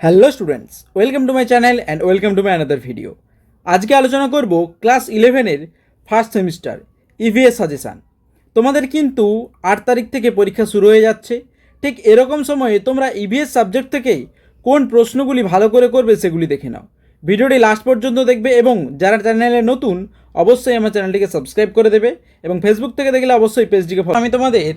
Hello students welcome to my channel and welcome to my another video আজকে আলোচনা করব class ইলেভেনের first semester EVS suggestion তোমাদের কিন্তু আট তারিখ থেকে পরীক্ষা শুরু হয়ে যাচ্ছে। ঠিক এরকম সময়ে তোমরা ইভিএস সাবজেক্ট থেকেই কোন প্রশ্নগুলি ভালো করে করবে সেগুলি দেখে নাও। ভিডিওটি লাস্ট পর্যন্ত দেখবে এবং যারা চ্যানেলে নতুন, অবশ্যই আমার চ্যানেলটিকে সাবস্ক্রাইব করে দেবে এবং ফেসবুক থেকে দেখলে অবশ্যই পেজটিকে আমি তোমাদের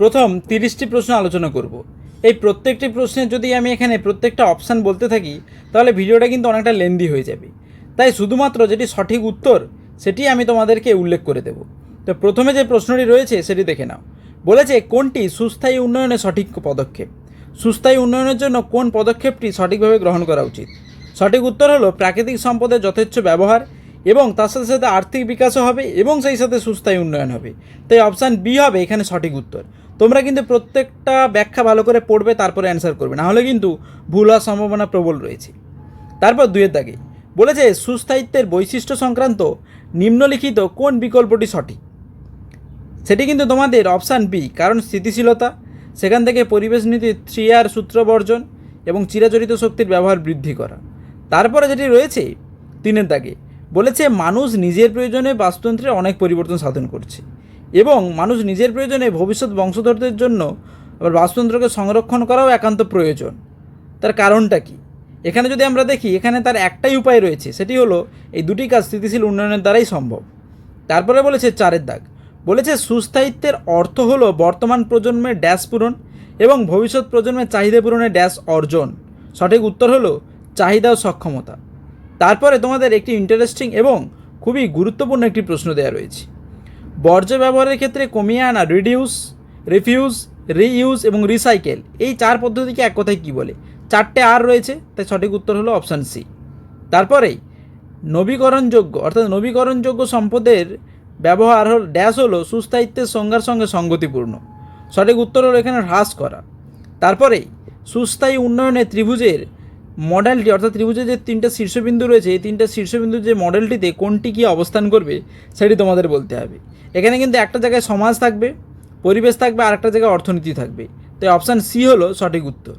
প্রথম তিরিশটি প্রশ্ন আলোচনা করব। এই প্রত্যেকটি প্রশ্নের যদি আমি এখানে প্রত্যেকটা অপশান বলতে থাকি, তাহলে ভিডিওটা কিন্তু অনেকটা লেন্দি হয়ে যাবে। তাই শুধুমাত্র যেটি সঠিক উত্তর, সেটি আমি তোমাদেরকে উল্লেখ করে দেব। তো প্রথমে যে প্রশ্নটি রয়েছে, সেটি দেখে নাও। বলেছে, কোনটি সুস্থায়ী উন্নয়নের সঠিক পদক্ষেপ? সুস্থায়ী উন্নয়নের জন্য কোন পদক্ষেপটি সঠিকভাবে গ্রহণ করা উচিত? সঠিক উত্তর হলো, প্রাকৃতিক সম্পদের যথেচ্ছ ব্যবহার এবং তার সাথে সাথে আর্থিক বিকাশও হবে এবং সেই সাথে সুস্থায়ী উন্নয়ন হবে। তাই অপশান বি হবে এখানে সঠিক উত্তর। তোমরা কিন্তু প্রত্যেকটা ব্যাখ্যা ভালো করে পড়বে, তারপরে অ্যান্সার করবে। নাহলে কিন্তু ভুল হওয়ার সম্ভাবনা প্রবল রয়েছে। তারপর দুয়ের দাগে, বলেছে, সুস্থায়িত্বের বৈশিষ্ট্য সংক্রান্ত নিম্নলিখিত কোন বিকল্পটি সঠিক? সেটি কিন্তু তোমাদের অপশান বি কারণ স্থিতিশীলতা, সেখান থেকে পরিবেশ নীতির থ্রি আর সূত্র বর্জন এবং চিরাচরিত শক্তির ব্যবহার বৃদ্ধি করা। তারপরে যেটি রয়েছে, তিনের দাগে, বলেছে, মানুষ নিজের প্রয়োজনে বাস্তুতন্ত্রের অনেক পরিবর্তন সাধন করছে। এবং মানুষ নিজের প্রয়োজনে ভবিষ্যৎ বংশধরদের জন্য আবার বাস্তুতন্ত্রকে সংরক্ষণ করাও একান্ত প্রয়োজন। তার কারণটা কি? এখানে যদি আমরা দেখি, এখানে তার একটাই উপায় রয়েছে, সেটি হলো এই দুটি কাজ স্থিতিশীল উন্নয়নের দ্বারাই সম্ভব। তারপরে বলেছে চারের দাগ। বলেছে সুস্থায়িত্বের অর্থ হলো বর্তমান প্রজন্মের ড্যাশ পূরণ এবং ভবিষ্যৎ প্রজন্মের চাহিদা পূরণের ড্যাশ অর্জন। সঠিক উত্তর হলো চাহিদা ও সক্ষমতা। তারপরে তোমাদের একটি ইন্টারেস্টিং এবং খুবই গুরুত্বপূর্ণ একটি প্রশ্ন দেওয়া রয়েছে। বর্জ্য ব্যবহারের ক্ষেত্রে কমিয়ে আনা রিডিউস রিফিউজ রিইউজ এবং রিসাইকেল এই চার পদ্ধতিকে এক কথায় কী বলে? চারটে আর রয়েছে, তাই সঠিক উত্তর হলো অপশান সি তারপরেই নবীকরণযোগ্য, অর্থাৎ নবীকরণযোগ্য সম্পদের ব্যবহার হল ড্যাশ হলো সুস্থায়িত্বের সংজ্ঞার সঙ্গে সঙ্গতিপূর্ণ। সঠিক উত্তর হলো এখানে হ্রাস করা। তারপরেই সুস্থায়ী উন্নয়নে ত্রিভুজের মডেলটি, অর্থাৎ ত্রিভুজের যে তিনটে শীর্ষবিন্দু রয়েছে, এই তিনটে শীর্ষবিন্দুর যে মডেলটিতে কোনটি কী অবস্থান করবে, সেটি তোমাদের বলতে হবে। এখানে কিন্তু একটা জায়গায় সমাজ থাকবে, পরিবেশ থাকবে, আর একটা জায়গায় অর্থনীতি থাকবে। তাই অপশান সি হলো সঠিক উত্তর।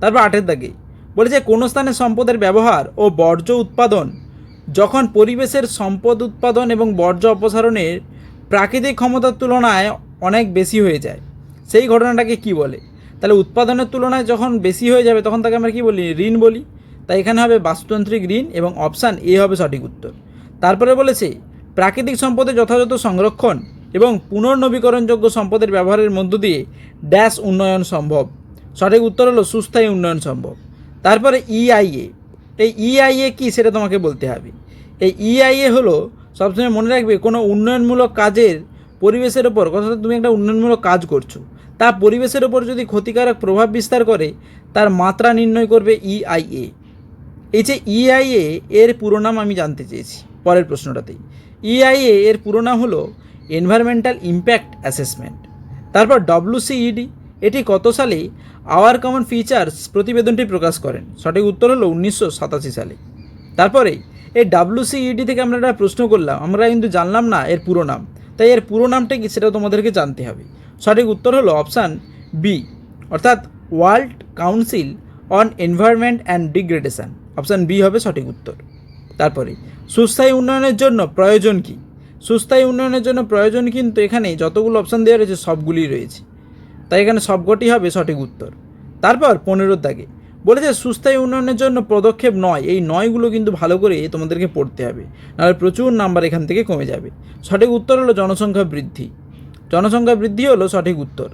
তারপর আটের দাগে বলেছে কোনো স্থানে সম্পদের ব্যবহার ও বর্জ্য উৎপাদন, যখন পরিবেশের সম্পদ উৎপাদন এবং বর্জ্য অপসারণের প্রাকৃতিক ক্ষমতার তুলনায় অনেক বেশি হয়ে যায়। সেই ঘটনাটাকে কি বলে? তাহলে উৎপাদনের তুলনায় যখন বেশি হয়ে যাবে, তখন তাকে আমরা কি বলি? ঋণ বলি। তাই এখানে হবে বাস্তুতান্ত্রিক ঋণ এবং অপশান এ হবে সঠিক উত্তর। তারপরে বলেছে, প্রাকৃতিক সম্পদের যথাযথ সংরক্ষণ এবং পুনর্নবীকরণযোগ্য সম্পদের ব্যবহারের মধ্য দিয়ে ড্যাশ উন্নয়ন সম্ভব। সঠিক উত্তর হলো সুস্থায়ী উন্নয়ন সম্ভব। তারপরে E ইআইএ এই ইআইএ কী সেটা তোমাকে বলতে হবে। এই ইআইএ হলো, সবসময় মনে রাখবে, কোনো উন্নয়নমূলক কাজের পরিবেশের ওপর কথা তুমি একটা উন্নয়নমূলক কাজ করছ। তা পরিবেশের ওপর যদি ক্ষতিকারক প্রভাব বিস্তার করে, তার মাত্রা নির্ণয় করবে E ইআইএ এই যে ইআইএ এর পুরো নাম আমি জানতে চেয়েছি পরের প্রশ্নটাতেই। ইআইএ এর পুরো নাম হলো এনভায়রনমেন্টাল ইম্প্যাক্ট অ্যাসেসমেন্ট তারপর ডব্লিউসিইডি এটি কত সালে আওয়ার কমন ফিচার্স প্রতিবেদনটি প্রকাশ করেন? সঠিক উত্তর হলো উনিশশো সাতাশি সালে। তারপরে, এই ডাব্লিউসিইডি থেকে আমরা একটা প্রশ্ন করলাম, আমরা কিন্তু জানলাম না এর পুরো নাম। তাই এর পুরো নামটা কি সেটা তোমাদেরকে জানতে হবে। সঠিক উত্তর হলো অপশান বি, অর্থাৎ world council on environment and degradation. Option B হবে সঠিক উত্তর। তারপরে, সুস্থায়ী উন্নয়নের জন্য প্রয়োজন কি? সুস্থায়ী উন্নয়নের জন্য প্রয়োজন কিন্তু এখানে যতগুলো অপশান দেওয়া রয়েছে সবগুলিই রয়েছে। তাই এখানে সবকটি হবে সঠিক উত্তর। তারপর পনেরোর দাগে, বলেছে সুস্থায়ী উন্নয়নের জন্য পদক্ষেপ নয়। এই নয়গুলো কিন্তু ভালো করে তোমাদেরকে পড়তে হবে। নাহলে প্রচুর নাম্বার এখান থেকে কমে যাবে। সঠিক উত্তর হলো জনসংখ্যা বৃদ্ধি। জনসংখ্যা বৃদ্ধি হলো সঠিক উত্তর।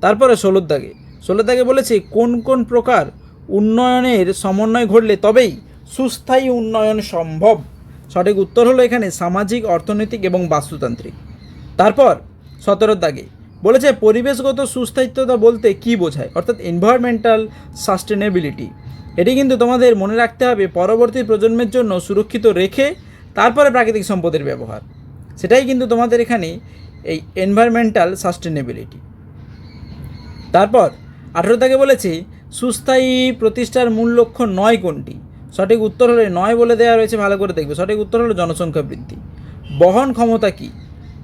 তারপরে ষোলোর দাগে। ষোলোর দাগে বলেছে, কোন কোন প্রকার উন্নয়নের সমন্বয় ঘটলে তবেই সুস্থায়ী উন্নয়ন সম্ভব? সঠিক উত্তর হলো এখানে সামাজিক, অর্থনৈতিক এবং বাস্তুতান্ত্রিক। তারপর সতেরোর দাগে বলেছে, পরিবেশগত সুস্থায়িত্বতা বলতে কি বোঝায়? অর্থাৎ এনভায়রনমেন্টাল সাস্টেনেবিলিটি এটি কিন্তু তোমাদের মনে রাখতে হবে, পরবর্তী প্রজন্মের জন্য সুরক্ষিত রেখে তারপরে প্রাকৃতিক সম্পদের ব্যবহার। সেটাই কিন্তু তোমাদের এখানে এই এনভায়রনমেন্টাল সাস্টেনেবিলিটি তারপর, আঠেরো তাকে বলেছে, সুস্থায়ী প্রতিষ্ঠার মূল লক্ষ্য নয় কোনটি? সঠিক উত্তর হলে নয় বলে দেওয়া রয়েছে, ভালো করে দেখবে। সঠিক উত্তর হলো জনসংখ্যা বৃদ্ধি। বহন ক্ষমতা কি?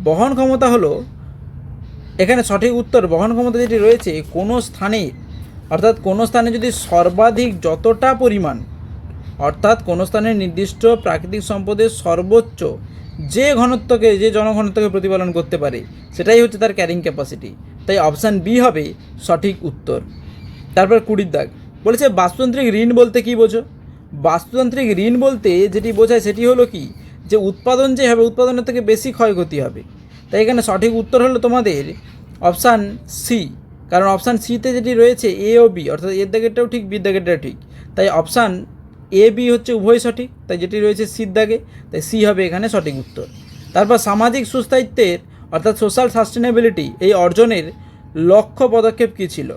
বহন ক্ষমতা হলো, এখানে সঠিক উত্তর, বহন ক্ষমতা যেটি রয়েছে, কোনো স্থানে, অর্থাৎ কোনো স্থানে যদি সর্বাধিক যতটা পরিমাণ, অর্থাৎ কোনো স্থানের নির্দিষ্ট প্রাকৃতিক সম্পদের সর্বোচ্চ যে ঘনত্বকে, যে জনঘনত্বকে প্রতিপালন করতে পারে, সেটাই হচ্ছে তার ক্যারিং ক্যাপাসিটি তাই অপশান বি হবে সঠিক উত্তর। তারপর কুড়ির দাগ। বলেছে বাস্তুতান্ত্রিক ঋণ বলতে কি বোঝো? বাস্তুতান্ত্রিক ঋণ বলতে যেটি বোঝায় সেটি হলো কি? যে উৎপাদন যে হবে, উৎপাদনের থেকে বেশি ক্ষয়ক্ষতি হবে। তাই এখানে সঠিক উত্তর হলো তোমাদের অপশান সি কারণ অপশান সিতে যেটি রয়েছে এ ও বি অর্থাৎ এর দাগেরটাও ঠিক বির দাগেরটাও ঠিক। তাই অপশান এ বি হচ্ছে উভয় সঠিক, তাই যেটি রয়েছে সির দাগে, তাই সি হবে এখানে সঠিক উত্তর। তারপর সামাজিক সুস্থায়িত্বের, অর্থাৎ সোশ্যাল সাস্টেনেবিলিটি এই অর্জনের লক্ষ্য পদক্ষেপ কী ছিল?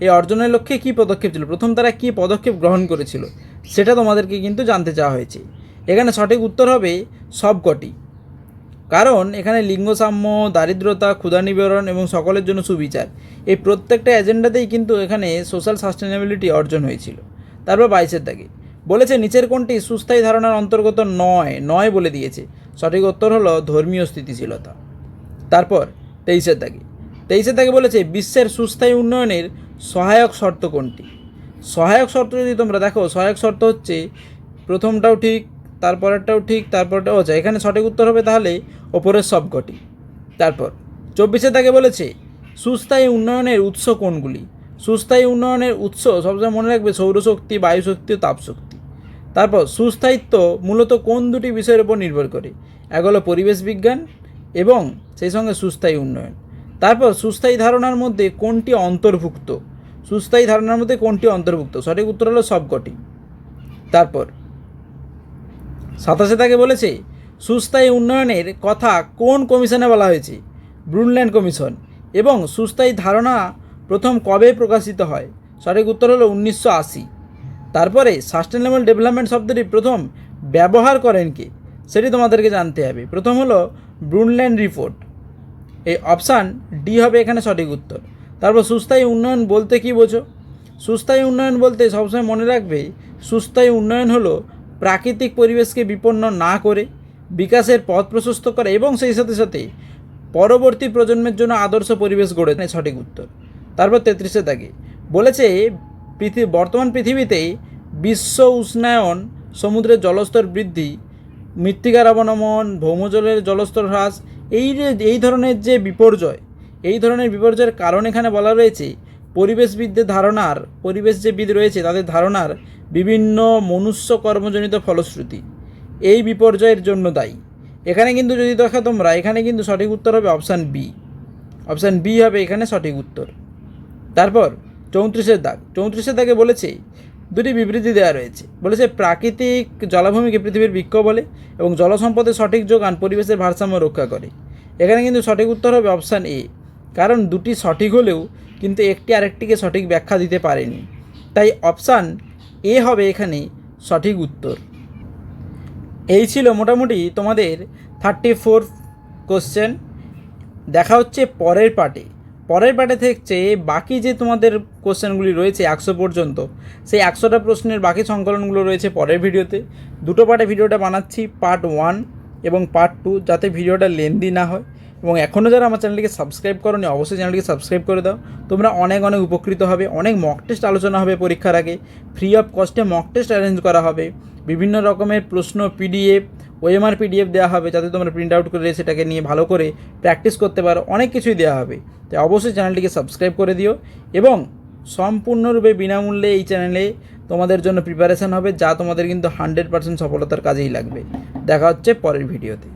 এই অর্জনের লক্ষ্যে কী পদক্ষেপ ছিল? প্রথম তারা কী পদক্ষেপ গ্রহণ করেছিল? সেটা তোমাদেরকে কিন্তু জানতে চাওয়া হয়েছে। এখানে সঠিক উত্তর হবে সবকটি। কারণ এখানে লিঙ্গসাম্য দারিদ্রতা, ক্ষুধা নিবারণ এবং সকলের জন্য সুবিচার, এই প্রত্যেকটা এজেন্ডাতেই কিন্তু এখানে সোশ্যাল সাস্টেনেবিলিটি অর্জন হয়েছিল। তারপর বাইশের দাগে। বলেছে, নিচের কোনটি সুস্থায়ী ধারণার অন্তর্গত নয় নয় বলে দিয়েছে। সঠিক উত্তর হলো ধর্মীয় স্থিতিশীলতা। তারপর তেইশের দাগে। তেইশের দাগে বলেছে, বিশ্বের সুস্থায়ী উন্নয়নের সহায়ক শর্ত কোনটি? সহায়ক শর্ত যদি তোমরা দেখো, সহায়ক শর্ত হচ্ছে, প্রথমটাও ঠিক, তারপরেরটাও ঠিক তারপরটাও আচ্ছা এখানে সঠিক উত্তর হবে তাহলে ওপরের সবকটি তারপর চব্বিশের দাগে বলেছে, সুস্থায়ী উন্নয়নের উৎস কোনগুলি? সুস্থায়ী উন্নয়নের উৎস সবসময় মনে রাখবে, সৌরশক্তি, বায়ুশক্তি ও তাপশক্তি। তারপর সুস্থায়িত্ব মূলত কোন দুটি বিষয়ের উপর নির্ভর করে? এক হলো পরিবেশ বিজ্ঞান এবং সেই সঙ্গে সুস্থায়ী উন্নয়ন। তারপর সুস্থায়ী ধারণার মধ্যে কোনটি অন্তর্ভুক্ত? সুস্থায়ী ধারণার মধ্যে কোনটি অন্তর্ভুক্ত? সঠিক উত্তর হলো সবকটি। তারপর সাতাশে তাকে বলেছে, সুস্থায়ী উন্নয়নের কথা কোন কমিশনে বলা হয়েছে? Brundtland commission. এবং সুস্থায়ী ধারণা প্রথম কবে প্রকাশিত হয়? সঠিক উত্তর হলো উনিশশো আশি। তারপরে সাস্টেনেবল ডেভেলপমেন্ট শব্দটি প্রথম ব্যবহার করেন কে? সেটি তোমাদেরকে জানতে হবে। প্রথম হলো ব্রুনল্যান্ড রিপোর্ট এই অপশান ডি হবে এখানে সঠিক উত্তর। তারপর সুস্থায়ী উন্নয়ন বলতে কি বোঝো? সুস্থায়ী উন্নয়ন বলতে সবসময় মনে রাখবে, সুস্থায়ী উন্নয়ন হলো প্রাকৃতিক পরিবেশকে বিপন্ন না করে, বিকাশের পথ প্রশস্ত করা এবং সেই সাথে সাথে পরবর্তী প্রজন্মের জন্য আদর্শ পরিবেশ গড়ে সঠিক উত্তর। তারপর তেত্রিশে থাকে বলেছে পৃথিবী বর্তমান পৃথিবীতে বিশ্ব উষ্ণায়ন সমুদ্রের জলস্তর বৃদ্ধি, মৃত্তিকার অবনমন ভৌমজলের জলস্তর হ্রাস, এই এই ধরনের যে বিপর্যয়, এই ধরনের বিপর্যয়ের কারণ এখানে বলা রয়েছে, পরিবেশবিদদের ধারণার, পরিবেশ যে বিদ রয়েছে তাদের ধারণার বিভিন্ন মনুষ্য কর্মজনিত ফলশ্রুতি। এই বিপর্যয়ের জন্য দায়ী। এখানে কিন্তু যদি দেখো তোমরা, এখানে কিন্তু সঠিক উত্তর হবে অপশান বি। অপশান বি হবে এখানে সঠিক উত্তর। তারপর চৌত্রিশের দাগ। চৌত্রিশের দাগে বলেছে, দুটি বিবৃতি দেওয়া রয়েছে। বলেছে, প্রাকৃতিক জলাভূমিকে পৃথিবীর বৃক্ষ বলে এবং জলসম্পদের সঠিক যোগান পরিবেশের ভারসাম্য রক্ষা করে। এখানে কিন্তু সঠিক উত্তর হবে অপশান এ। কারণ দুটি সঠিক হলেও কিন্তু একটি আরেকটিকে সঠিক ব্যাখ্যা দিতে পারেনি। তাই অপশান এ হবে এখানে সঠিক উত্তর। এই ছিল মোটামুটি তোমাদের থার্টি ফোর কোশ্চেন দেখা হচ্ছে পরের পার্টে পরের পার্টে থেকে বাকি যে তোমাদের কোশ্চেনগুলি রয়েছে একশো পর্যন্ত, সেই একশোটা প্রশ্নের বাকি সংকলনগুলো রয়েছে পরের ভিডিওতে। দুটো পার্টে ভিডিওটা বানাচ্ছি, পার্ট ওয়ান এবং পার্ট টু, যাতে ভিডিওটা লেন্দি না হয়। এবং এখনও যারা আমার চ্যানেলটিকে সাবস্ক্রাইব করোনি, অবশ্যই চ্যানেলটিকে সাবস্ক্রাইব করে দাও। তোমরা অনেক অনেক উপকৃত হবে, অনেক মক টেস্ট আলোচনা হবে পরীক্ষার আগে। ফ্রি অফ কস্টে মক টেস্ট অ্যারেঞ্জ করা হবে। বিভিন্ন রকমের প্রশ্ন পিডিএফ ওএমআর পিডিএফ দেওয়া হবে, যাতে তোমরা প্রিন্ট আউট করে সেটাকে নিয়ে ভালো করে প্র্যাকটিস করতে পারো, অনেক কিছুই দেওয়া হবে। তাই অবশ্যই চ্যানেলটিকে সাবস্ক্রাইব করে দিও এবং সম্পূর্ণরূপে বিনামূল্যে এই চ্যানেলে তোমাদের জন্য প্রিপারেশান হবে, যা তোমাদের কিন্তু হান্ড্রেড পার্সেন্ট সফলতার কাজেই লাগবে। দেখা হচ্ছে পরের ভিডিওতে